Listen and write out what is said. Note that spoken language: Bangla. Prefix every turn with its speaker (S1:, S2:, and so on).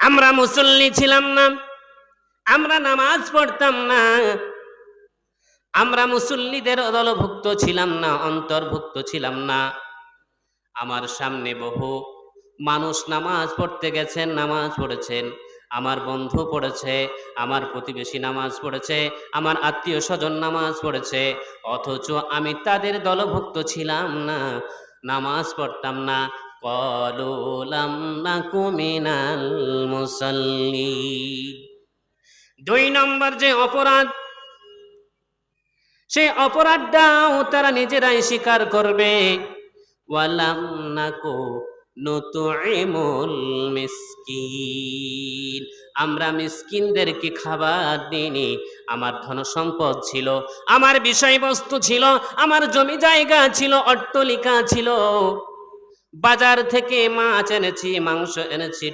S1: আমরা মুসল্লি ছিলাম না। আমরা নামাজ পড়তাম না। আমরা মুসল্লিদের দলভুক্ত ছিলাম না, অন্তর্ভুক্ত ছিলাম না। আমার সামনে বহু মানুষ নামাজ পড়তে গেছেন, নামাজ পড়েছেন। আমার বন্ধু পড়েছে, আমার প্রতিবেশী নামাজ পড়েছে, আমার আত্মীয় স্বজন নামাজ পড়েছে। অথচ আমি তাদের দলভুক্ত ছিলাম না, নামাজ পড়তাম না। কলুলাম না কুমিনাল মুসল্লি দুই নম্বর যে অপরাধ, সে অপরাধটাও তারা নিজেরাই স্বীকার করবে। আমরা মিসকিনদেরকে খাবার দিইনি, আমার ধন সম্পদ ছিল, আমার বিষয়বস্তু ছিল, আমার জমি জায়গা ছিল, অট্টলিকা ছিল। বাজার থেকে মাছ এনেছি, মাংস এনেছি